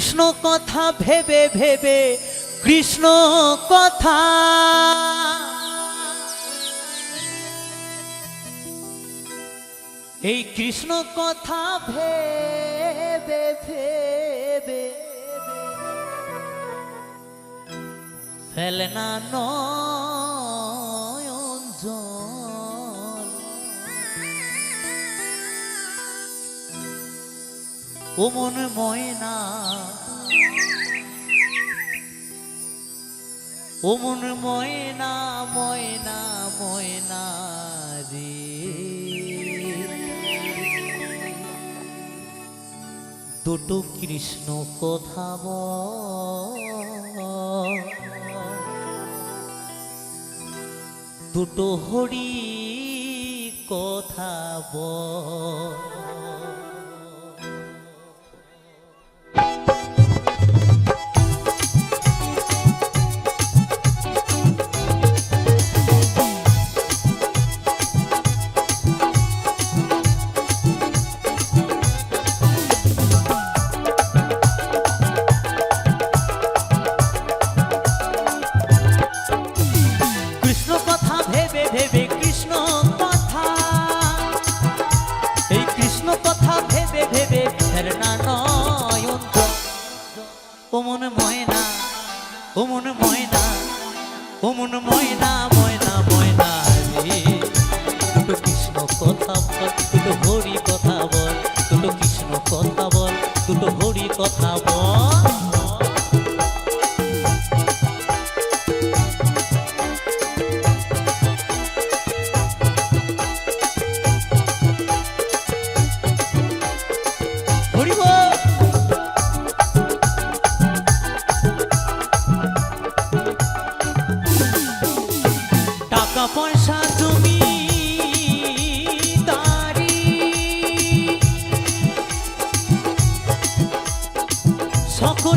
কৃষ্ণ কথা ভেবে ভেবে কৃষ্ণ কথা। এই কৃষ্ণ কথা ভেবে ভেবে ফেলে না ও মন ময়না ও মন ময়না ময়না ময়না রে দুটো কৃষ্ণ কথা বল। দুটো হরি কথা বল। কথা ভেবে ভেবে ফেরনা নয়ন ওমন ময়না ওমন ময়না ওমন ময়না ময়না ময়না রে। কৃষ্ণ কথা বল, হরি কথা বল।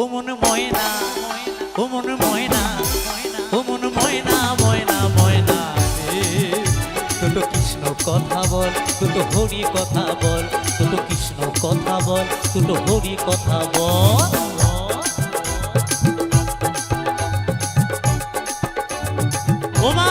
ও মন ময়না, ও মন ময়না, ও ময়না ময়না ময়না দুটো কৃষ্ণ কথা বল দুটো হরি কথা বল দুটো কৃষ্ণ কথা বল দুটো হরি কথা বল। ওমা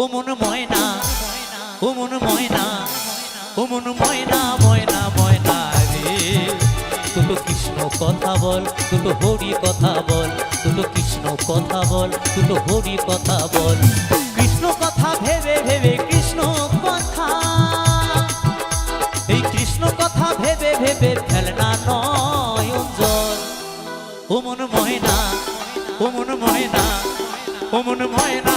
ও ময়না ও ময়না ও ময়না ময়না ময়না রে। দুটো কৃষ্ণ কথা বল, দুটো হরি কথা বল, দুটো কৃষ্ণ কথা বল, দুটো হরি কথা বল। কৃষ্ণ কথা ভেবে ভেবে কৃষ্ণ কথা। এই কৃষ্ণ কথা ভেবে ভেবে ফেলনা নয় ও মন ময়না, ও ময়না ও ময়না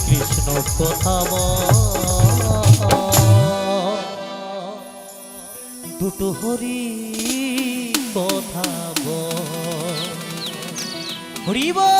কৃষ্ণ কথাব দুটো হরি কথাব হরিবা